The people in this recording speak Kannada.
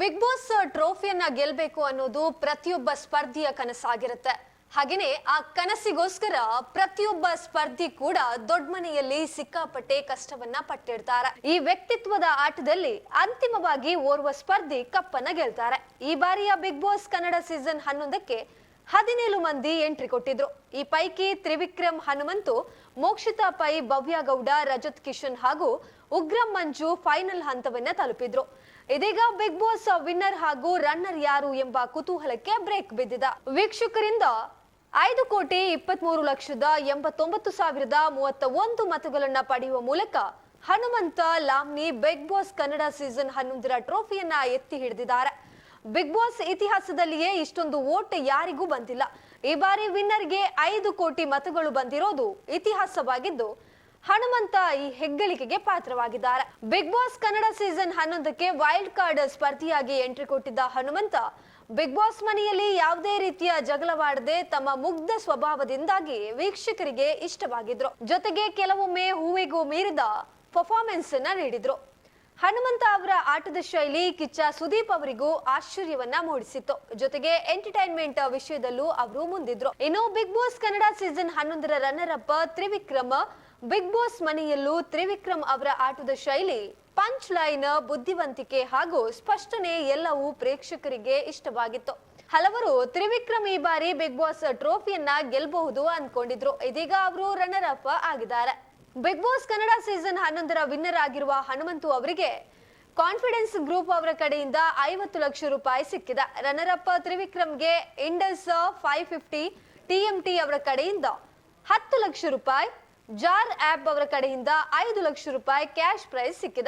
ಬಿಗ್ ಬಾಸ್ ಟ್ರೋಫಿಯನ್ನ ಗೆಲ್ಬೇಕು ಅನ್ನೋದು ಪ್ರತಿಯೊಬ್ಬ ಸ್ಪರ್ಧಿಯ ಕನಸಾಗಿರುತ್ತೆ. ಹಾಗೇನೆ ಆ ಕನಸಿಗೋಸ್ಕರ ಪ್ರತಿಯೊಬ್ಬ ಸ್ಪರ್ಧಿ ಕೂಡ ದೊಡ್ಡ ಮನೆಯಲ್ಲಿ ಸಿಕ್ಕಾಪಟ್ಟೆ ಕಷ್ಟವನ್ನ ಪಟ್ಟಿರ್ತಾರೆ ಈ ವ್ಯಕ್ತಿತ್ವದ ಆಟದಲ್ಲಿ ಅಂತಿಮವಾಗಿ ಓರ್ವ ಸ್ಪರ್ಧಿ ಕಪ್ಪನ್ನ ಗೆಲ್ತಾರೆ. ಈ ಬಾರಿಯ ಬಿಗ್ ಬಾಸ್ ಕನ್ನಡ ಸೀಸನ್ ಹನ್ನೊಂದಕ್ಕೆ ಹದಿನೇಳು ಮಂದಿ ಎಂಟ್ರಿ ಕೊಟ್ಟಿದ್ರು. ಈ ಪೈಕಿ ತ್ರಿವಿಕ್ರಮ್ ಹನುಮಂತು, ಮೋಕ್ಷಿತಾ ಪೈ ಭವ್ಯಗೌಡ ರಜತ್ ಕಿಶನ್ ಹಾಗೂ ಉಗ್ರಂ ಮಂಜು ಫೈನಲ್ ಹಂತವನ್ನ ತಲುಪಿದ್ರು. ಇದೀಗ ಬಿಗ್ ಬಾಸ್ ವಿನ್ನರ್ ಹಾಗೂ ರನ್ನರ್ ಯಾರು ಎಂಬ ಕುತೂಹಲಕ್ಕೆ ಬ್ರೇಕ್ ಬಿದ್ದಿದ. ವೀಕ್ಷಕರಿಂದ ಐದು ಕೋಟಿ ಇಪ್ಪತ್ತ್ ಮೂರು ಲಕ್ಷದ ಎಂಬತ್ತೊಂಬತ್ತು ಸಾವಿರದ ಮೂವತ್ತ ಒಂದು ಮತಗಳನ್ನ ಪಡೆಯುವ ಮೂಲಕ Hanumanta, Lamani, big boss Kannada season ಹನ್ನೊಂದರ ಟ್ರೋಫಿಯನ್ನ ಎತ್ತಿ ಹಿಡಿದಿದ್ದಾರೆ. ಬಿಗ್ ಬಾಸ್ ಇತಿಹಾಸದಲ್ಲಿಯೇ ಇಷ್ಟೊಂದು ಓಟ್ ಯಾರಿಗೂ ಬಂದಿಲ್ಲ. ಈ ಬಾರಿ ವಿನ್ನರ್ಗೆ ಐದು ಕೋಟಿ ಮತಗಳು ಬಂದಿರೋದು ಇತಿಹಾಸವಾಗಿದ್ದು, ಹನುಮಂತ ಈ ಹೆಗ್ಗಳಿಕೆಗೆ ಪಾತ್ರವಾಗಿದ್ದಾರೆ. ಬಿಗ್ ಬಾಸ್ ಕನ್ನಡ ಸೀಸನ್ ಹನ್ನೊಂದಕ್ಕೆ ವೈಲ್ಡ್ ಕಾರ್ಡ್ ಸ್ಪರ್ಧಿಯಾಗಿ ಎಂಟ್ರಿ ಕೊಟ್ಟಿದ್ದ ಹನುಮಂತ ಬಿಗ್ ಬಾಸ್ ಮನೆಯಲ್ಲಿ ಯಾವುದೇ ರೀತಿಯ ಜಗಳವಾಡದೆ ತಮ್ಮ ಮುಗ್ಧ ಸ್ವಭಾವದಿಂದಾಗಿ ವೀಕ್ಷಕರಿಗೆ ಇಷ್ಟವಾಗಿದ್ರು. ಜೊತೆಗೆ ಕೆಲವೊಮ್ಮೆ ಹೂವಿಗೂ ಮೀರಿದ ಪರ್ಫಾರ್ಮೆನ್ಸ್ ಅನ್ನ ನೀಡಿದ್ರು. ಹನುಮಂತ ಅವರ ಆಟದ ಶೈಲಿ ಕಿಚ್ಚ ಸುದೀಪ್ ಅವರಿಗೂ ಆಶ್ಚರ್ಯವನ್ನ ಮೂಡಿಸಿತ್ತು. ಜೊತೆಗೆ ಎಂಟರ್ಟೈನ್ಮೆಂಟ್ ವಿಷಯದಲ್ಲೂ ಅವರು ಮುಂದಿದ್ರು. ಇನ್ನು ಬಿಗ್ ಬಾಸ್ ಕನ್ನಡ ಸೀಸನ್ ಹನ್ನೊಂದರ runner up Trivikram, big boss ಮನೆಯಲ್ಲೂ ತ್ರಿವಿಕ್ರಮ್ ಅವರ ಆಟದ ಶೈಲಿ ಪಂಚ್ ಲೈನ್ ಬುದ್ಧಿವಂತಿಕೆ ಹಾಗೂ ಸ್ಪಷ್ಟನೆ ಎಲ್ಲವೂ ಪ್ರೇಕ್ಷಕರಿಗೆ ಇಷ್ಟವಾಗಿತ್ತು. ಹಲವರು ತ್ರಿವಿಕ್ರಮ್ ಈ ಬಾರಿ ಬಿಗ್ ಬಾಸ್ ಟ್ರೋಫಿಯನ್ನ ಗೆಲ್ಲಬಹುದು ಅಂದ್ಕೊಂಡಿದ್ರು. ಇದೀಗ ಅವರು ರನ್ನರ್ ಅಪ್ ಆಗಿದ್ದಾರೆ. ಬಿಗ್ ಬಾಸ್ ಕನ್ನಡ ಸೀಸನ್ ಹನ್ನೊಂದರ ವಿನ್ನರ್ ಆಗಿರುವ ಹನುಮಂತು ಅವರಿಗೆ ಕಾನ್ಫಿಡೆನ್ಸ್ ಗ್ರೂಪ್ ಅವರ ಕಡೆಯಿಂದ ಐವತ್ತು ಲಕ್ಷ ರೂಪಾಯಿ ಸಿಕ್ಕಿದೆ. ರನ್ನರ್ ಅಪ್ ತ್ರಿವಿಕ್ರಮ್ಗೆ ಇಂಡಸ್ ಫೈವ್ ಫಿಫ್ಟಿ ಟಿಎಂಟಿ ಅವರ ಕಡೆಯಿಂದ ಹತ್ತು ಲಕ್ಷ ರೂಪಾಯಿ ಜಾರ್ ಆಪ್ ಅವರ ಕಡೆಯಿಂದ ಐದು ಲಕ್ಷ ರೂಪಾಯಿ ಕ್ಯಾಶ್ ಪ್ರೈಸ್ ಸಿಕ್ಕಿದೆ.